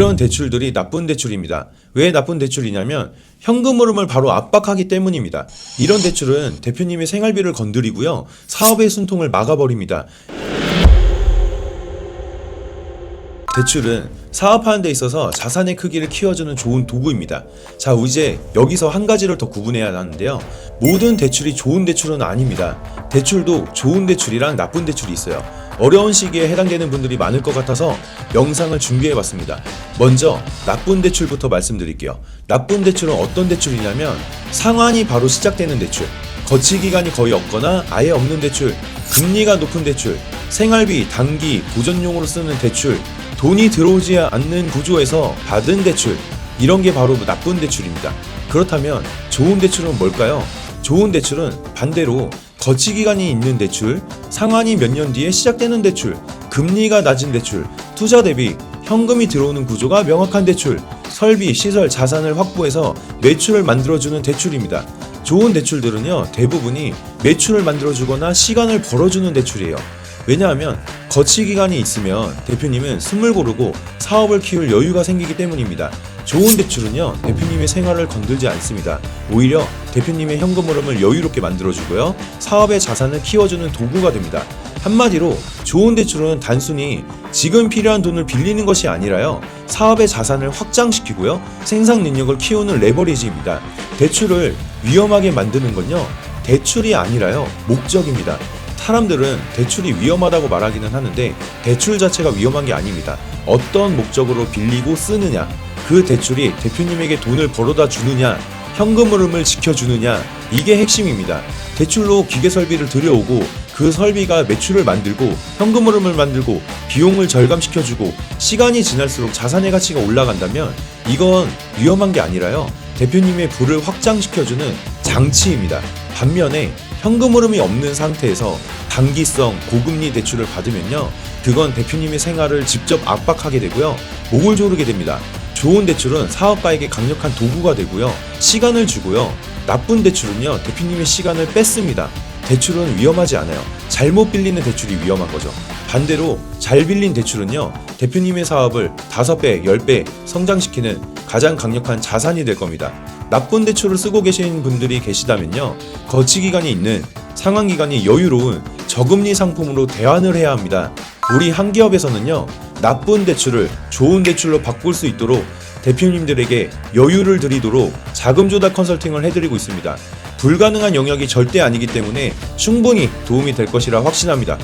이런 대출들이 나쁜 대출입니다. 왜 나쁜 대출이냐면 현금 흐름을 바로 압박하기 때문입니다. 이런 대출은 대표님의 생활비를 건드리고요. 사업의 순통을 막아버립니다. 대출은 사업하는 데 있어서 자산의 크기를 키워주는 좋은 도구입니다. 자, 이제 여기서 한 가지를 더 구분해야 하는데요. 모든 대출이 좋은 대출은 아닙니다. 대출도 좋은 대출이랑 나쁜 대출이 있어요. 어려운 시기에 해당되는 분들이 많을 것 같아서 영상을 준비해 봤습니다. 먼저 나쁜 대출부터 말씀드릴게요. 나쁜 대출은 어떤 대출이냐면 상환이 바로 시작되는 대출, 거치 기간이 거의 없거나 아예 없는 대출, 금리가 높은 대출, 생활비, 단기, 보전용으로 쓰는 대출, 돈이 들어오지 않는 구조에서 받은 대출, 이런 게 바로 나쁜 대출입니다. 그렇다면 좋은 대출은 뭘까요? 좋은 대출은 반대로 거치 기간이 있는 대출, 상환이 몇 년 뒤에 시작되는 대출, 금리가 낮은 대출, 투자 대비 현금이 들어오는 구조가 명확한 대출, 설비, 시설, 자산을 확보해서 매출을 만들어주는 대출입니다. 좋은 대출들은요, 대부분이 매출을 만들어주거나 시간을 벌어주는 대출이에요. 왜냐하면 거치 기간이 있으면 대표님은 숨을 고르고 사업을 키울 여유가 생기기 때문입니다. 좋은 대출은요, 대표님의 생활을 건들지 않습니다. 오히려 대표님의 현금 흐름을 여유롭게 만들어주고요, 사업의 자산을 키워주는 도구가 됩니다. 한마디로 좋은 대출은 단순히 지금 필요한 돈을 빌리는 것이 아니라요, 사업의 자산을 확장시키고요, 생산 능력을 키우는 레버리지입니다. 대출을 위험하게 만드는 건요, 대출이 아니라요, 목적입니다. 사람들은 대출이 위험하다고 말하기는 하는데 대출 자체가 위험한 게 아닙니다. 어떤 목적으로 빌리고 쓰느냐, 그 대출이 대표님에게 돈을 벌어다 주느냐, 현금 흐름을 지켜주느냐, 이게 핵심입니다. 대출로 기계 설비를 들여오고 그 설비가 매출을 만들고 현금 흐름을 만들고 비용을 절감시켜주고 시간이 지날수록 자산의 가치가 올라간다면 이건 위험한 게 아니라요. 대표님의 부를 확장시켜주는 장치입니다. 반면에 현금 흐름이 없는 상태에서 단기성 고금리 대출을 받으면요. 그건 대표님의 생활을 직접 압박하게 되고요. 목을 조르게 됩니다. 좋은 대출은 사업가에게 강력한 도구가 되고요. 시간을 주고요. 나쁜 대출은요. 대표님의 시간을 뺐습니다. 대출은 위험하지 않아요. 잘못 빌리는 대출이 위험한 거죠. 반대로 잘 빌린 대출은요. 대표님의 사업을 5배, 10배 성장시키는 가장 강력한 자산이 될 겁니다. 나쁜 대출을 쓰고 계신 분들이 계시다면요. 거치 기간이 있는 상환 기간이 여유로운 저금리 상품으로 대환을 해야 합니다. 우리 한 기업에서는요. 나쁜 대출을 좋은 대출로 바꿀 수 있도록 대표님들에게 여유를 드리도록 자금 조달 컨설팅을 해드리고 있습니다. 불가능한 영역이 절대 아니기 때문에 충분히 도움이 될 것이라 확신합니다.